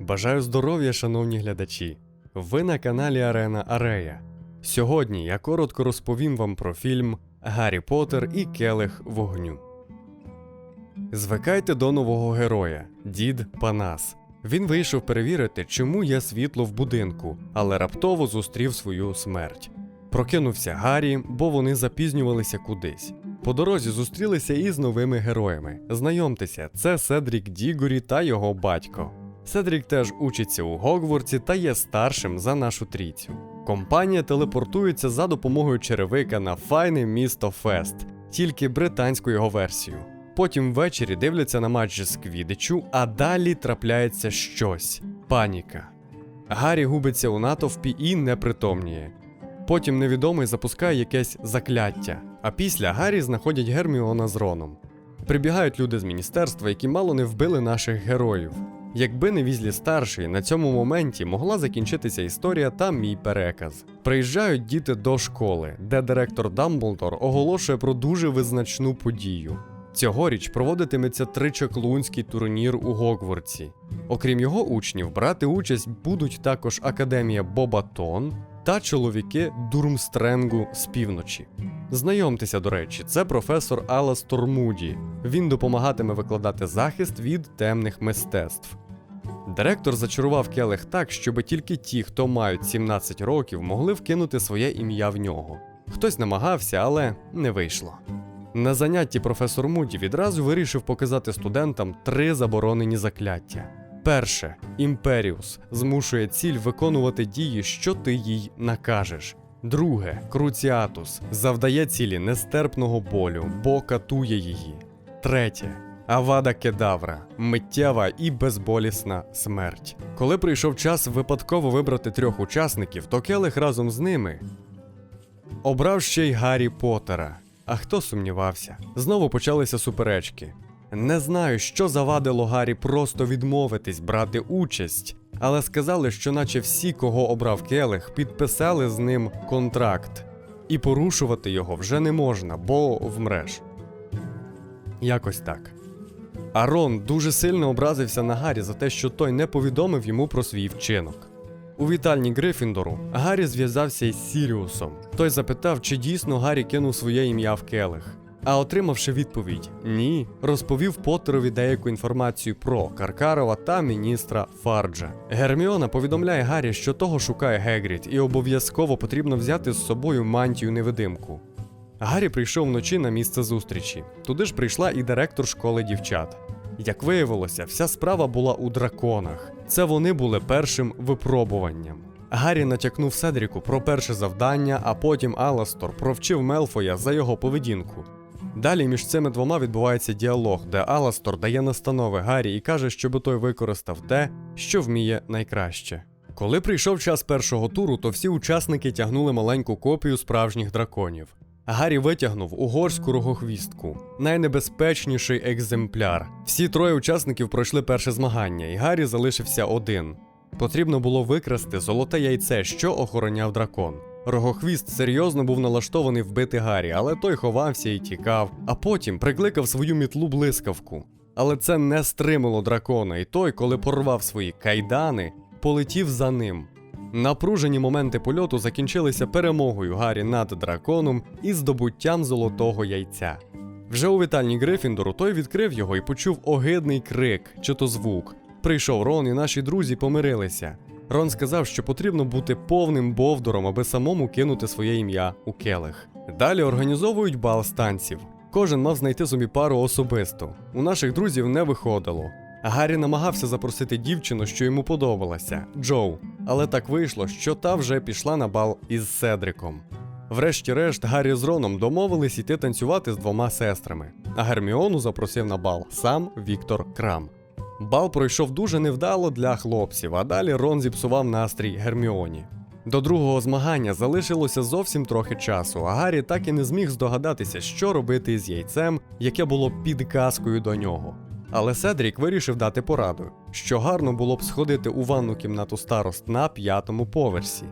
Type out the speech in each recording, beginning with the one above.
Бажаю здоров'я, шановні глядачі! Ви на каналі Арена Арея. Сьогодні я коротко розповім вам про фільм Гаррі Поттер і Келих вогню. Звикайте до нового героя, дід Панас. Він вийшов перевірити, чому є світло в будинку, але раптово зустрів свою смерть. Прокинувся Гаррі, бо вони запізнювалися кудись. По дорозі зустрілися із новими героями. Знайомтеся, це Седрік Дігорі та його батько. Седрік теж учиться у Гогворці та є старшим за нашу трійцю. Компанія телепортується за допомогою черевика на файне місто Фест, тільки британську його версію. Потім ввечері дивляться на матч з Квідичу, а далі трапляється щось паніка. Гаррі губиться у натовпі і непритомніє. Потім невідомий запускає якесь закляття, а після Гаррі знаходять Герміона з Роном. Прибігають люди з міністерства, які мало не вбили наших героїв. Якби не візлі старший, на цьому моменті могла закінчитися історія та мій переказ. Приїжджають діти до школи, де директор Дамблдор оголошує про дуже визначну подію. Цьогоріч проводитиметься тричаклунський турнір у Гогвартсі. Окрім його учнів, брати участь будуть також Академія Бобатон та чоловіки Дурмстренгу з півночі. Знайомтеся, до речі, це професор Аластор Муді. Він допомагатиме викладати захист від темних мистецтв. Директор зачарував келих так, щоб тільки ті, хто мають 17 років, могли вкинути своє ім'я в нього. Хтось намагався, але не вийшло. На занятті професор Муді відразу вирішив показати студентам три заборонені закляття. Перше, імперіус змушує ціль виконувати дії, що ти їй накажеш. Друге, круціатус завдає цілі нестерпного болю, бо катує її. Третє. Авада кедавра миттєва і безболісна смерть. Коли прийшов час випадково вибрати трьох учасників, то Келих разом з ними обрав ще й Гаррі Поттера. А хто сумнівався? Знову почалися суперечки. Не знаю, що завадило Гаррі просто відмовитись брати участь, але сказали, що наче всі, кого обрав Келих, підписали з ним контракт, і порушувати його вже не можна, бо вмреш. Якось так. Арон дуже сильно образився на Гаррі за те, що той не повідомив йому про свій вчинок. У вітальні Грифіндору Гаррі зв'язався із Сіріусом. Той запитав, чи дійсно Гаррі кинув своє ім'я в келих. А отримавши відповідь Ні, розповів Поттерові деяку інформацію про Каркарова та міністра Фарджа. Герміона повідомляє Гаррі, що того шукає Гегріт, і обов'язково потрібно взяти з собою мантію невидимку. Гаррі прийшов вночі на місце зустрічі. Туди ж прийшла і директор школи дівчат. Як виявилося, вся справа була у драконах. Це вони були першим випробуванням. Гаррі натякнув Седріку про перше завдання, а потім Аластор провчив Мелфоя за його поведінку. Далі між цими двома відбувається діалог, де Аластор дає настанови Гаррі і каже, щоб той використав те, що вміє найкраще. Коли прийшов час першого туру, то всі учасники тягнули маленьку копію справжніх драконів. Гаррі витягнув угорську рогохвістку, найнебезпечніший екземпляр. Всі троє учасників пройшли перше змагання, і Гаррі залишився один. Потрібно було викрасти золоте яйце, що охороняв дракон. Рогохвіст серйозно був налаштований вбити Гаррі, але той ховався і тікав, а потім прикликав свою мітлу блискавку. Але це не стримало дракона, і той, коли порвав свої кайдани, полетів за ним. Напружені моменти польоту закінчилися перемогою Гаррі над драконом і здобуттям золотого яйця. Вже у вітальні Грифіндору той відкрив його і почув огидний крик, чи то звук. Прийшов Рон, і наші друзі помирилися. Рон сказав, що потрібно бути повним бовдуром, аби самому кинути своє ім'я у келих. Далі організовують бал станців. Кожен мав знайти собі пару особисто. У наших друзів не виходило. Гаррі намагався запросити дівчину, що йому подобалася Джоу, але так вийшло, що та вже пішла на бал із Седриком. Врешті-решт, Гаррі з Роном домовились іти танцювати з двома сестрами, а Герміону запросив на бал сам Віктор Крам. Бал пройшов дуже невдало для хлопців, а далі Рон зіпсував настрій Герміоні. До другого змагання залишилося зовсім трохи часу, а Гаррі так і не зміг здогадатися, що робити з яйцем, яке було підказкою до нього. Але Седрік вирішив дати пораду, що гарно було б сходити у ванну кімнату старост на п'ятому поверсі.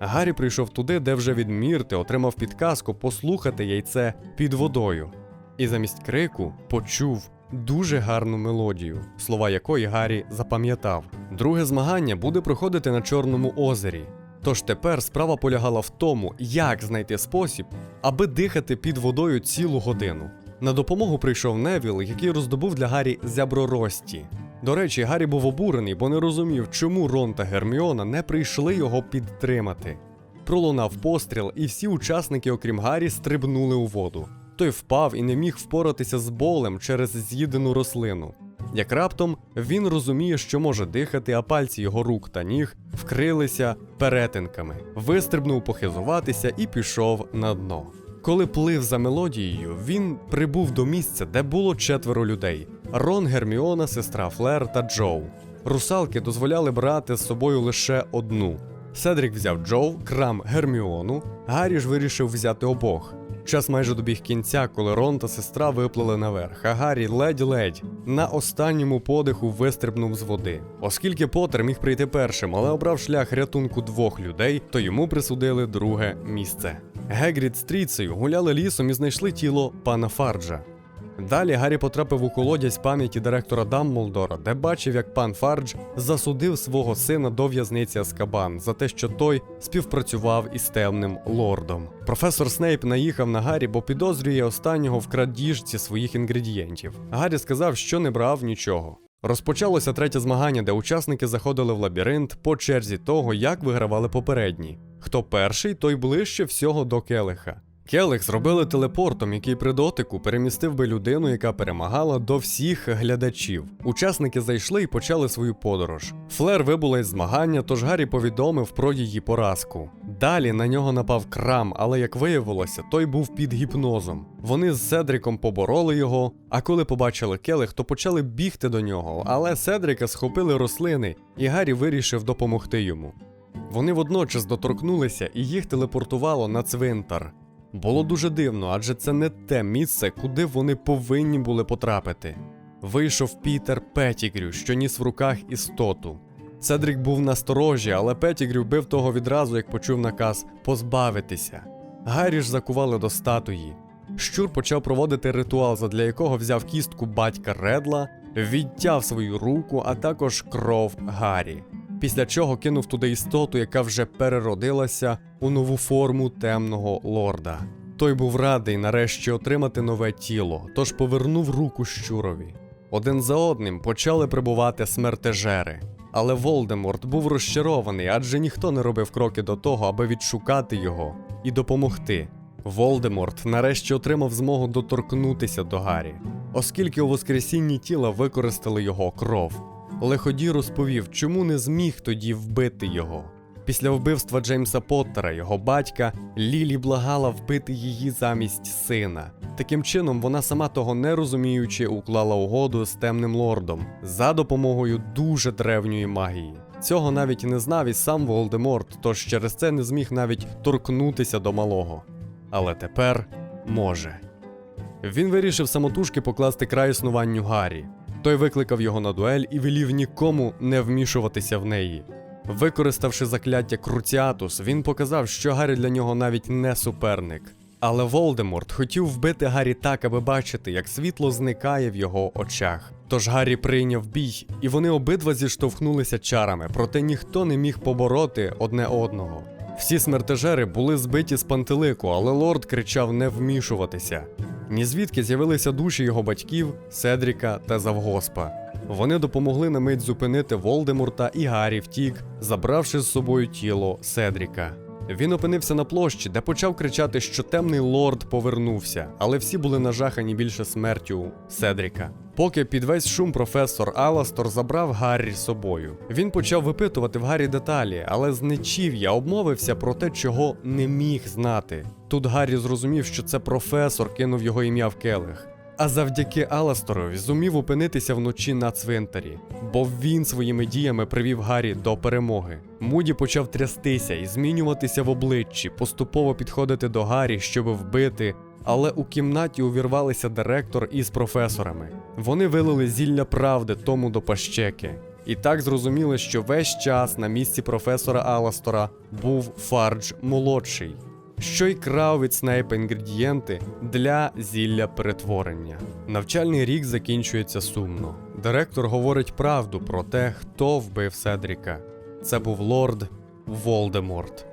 Гаррі прийшов туди, де вже від Мірти отримав підказку послухати яйце під водою. І замість крику почув дуже гарну мелодію, слова якої Гаррі запам'ятав. Друге змагання буде проходити на Чорному озері. Тож тепер справа полягала в тому, як знайти спосіб, аби дихати під водою цілу годину. На допомогу прийшов Невіл, який роздобув для Гаррі зяброрості. До речі, Гаррі був обурений, бо не розумів, чому Рон та Герміона не прийшли його підтримати. Пролунав постріл, і всі учасники, окрім Гаррі, стрибнули у воду. Той впав і не міг впоратися з болем через з'їдену рослину. Як раптом він розуміє, що може дихати, а пальці його рук та ніг вкрилися перетинками, вистрибнув похизуватися і пішов на дно. Коли плив за мелодією, він прибув до місця, де було четверо людей: Рон, Герміона, сестра Флер та Джоу. Русалки дозволяли брати з собою лише одну. Седрік взяв Джоу, крам Герміону, Гаррі ж вирішив взяти обох. Час майже добіг кінця, коли Рон та сестра виплили наверх, а Гаррі ледь-ледь на останньому подиху вистрибнув з води. Оскільки Поттер міг прийти першим, але обрав шлях рятунку двох людей, то йому присудили друге місце. Гегрід з Тріцею гуляли лісом і знайшли тіло пана Фарджа. Далі Гаррі потрапив у колодязь пам'яті директора Дамблдора, де бачив, як пан Фардж засудив свого сина до в'язниці Аскабан за те, що той співпрацював із темним лордом. Професор Снейп наїхав на Гаррі, бо підозрює останнього в крадіжці своїх інгредієнтів. Гаррі сказав, що не брав нічого. Розпочалося третє змагання, де учасники заходили в лабіринт по черзі того, як вигравали попередні. Хто перший, той ближче всього до келиха. Келих зробили телепортом, який при дотику перемістив би людину, яка перемагала до всіх глядачів. Учасники зайшли і почали свою подорож. Флер вибула із змагання, тож Гаррі повідомив про її поразку. Далі на нього напав крам, але як виявилося, той був під гіпнозом. Вони з Седриком побороли його, а коли побачили келих, то почали бігти до нього, але Седрика схопили рослини, і Гаррі вирішив допомогти йому. Вони водночас доторкнулися і їх телепортувало на цвинтар. Було дуже дивно, адже це не те місце, куди вони повинні були потрапити. Вийшов Пітер Петігрю, що ніс в руках істоту. Цедрік був насторожі, але Петігрю бив того відразу, як почув наказ позбавитися. Гаррі ж закували до статуї. Щур почав проводити ритуал, задля якого взяв кістку батька Редла, відтяв свою руку, а також кров Гаррі. Після чого кинув туди істоту, яка вже переродилася у нову форму темного лорда. Той був радий нарешті отримати нове тіло, тож повернув руку щурові. Один за одним почали прибувати смертежери. Але Волдеморт був розчарований, адже ніхто не робив кроки до того, аби відшукати його і допомогти. Волдеморт нарешті отримав змогу доторкнутися до Гаррі, оскільки у Воскресінні тіла використали його кров. Лиходій розповів, чому не зміг тоді вбити його. Після вбивства Джеймса Поттера, його батька, Лілі благала вбити її замість сина. Таким чином, вона сама того не розуміючи, уклала угоду з темним лордом за допомогою дуже древньої магії. Цього навіть не знав і сам Волдеморт, тож через це не зміг навіть торкнутися до малого. Але тепер може. Він вирішив самотужки покласти край існуванню Гаррі. Той викликав його на дуель і велів нікому не вмішуватися в неї. Використавши закляття Круціатус, він показав, що Гаррі для нього навіть не суперник. Але Волдеморт хотів вбити Гаррі так, аби бачити, як світло зникає в його очах. Тож Гаррі прийняв бій, і вони обидва зіштовхнулися чарами, проте ніхто не міг побороти одне одного. Всі смертежери були збиті з пантелику, але лорд кричав не вмішуватися. Ні звідки з'явилися душі його батьків, Седріка та Завгоспа. Вони допомогли на мить зупинити Волдеморта і Гаррі втік, забравши з собою тіло Седріка. Він опинився на площі, де почав кричати, що темний лорд повернувся, але всі були нажахані більше смертю Седріка. Поки під весь шум професор Аластор забрав Гаррі з собою. Він почав випитувати в Гаррі деталі, але з нечів'я обмовився про те, чого не міг знати. Тут Гаррі зрозумів, що це професор кинув його ім'я в келих. А завдяки Аласторові зумів опинитися вночі на цвинтарі, бо він своїми діями привів Гаррі до перемоги. Муді почав трястися і змінюватися в обличчі, поступово підходити до Гаррі, щоб вбити. Але у кімнаті увірвалися директор із професорами. Вони вилили зілля правди тому до пащеки. І так зрозуміли, що весь час на місці професора Аластора був Фардж молодший що й крав від Снейпа інгредієнти для зілля перетворення. Навчальний рік закінчується сумно. Директор говорить правду про те, хто вбив Седріка. Це був лорд Волдеморт.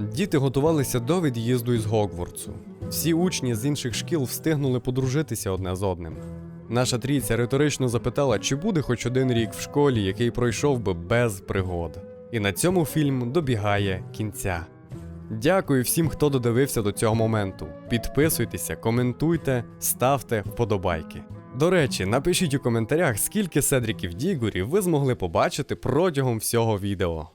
Діти готувалися до від'їзду із Гогвартсу. Всі учні з інших шкіл встигнули подружитися одне з одним. Наша трійця риторично запитала, чи буде хоч один рік в школі, який пройшов би без пригод. І на цьому фільм добігає кінця. Дякую всім, хто додивився до цього моменту. Підписуйтеся, коментуйте, ставте вподобайки. До речі, напишіть у коментарях, скільки Седріків Дігурів ви змогли побачити протягом всього відео.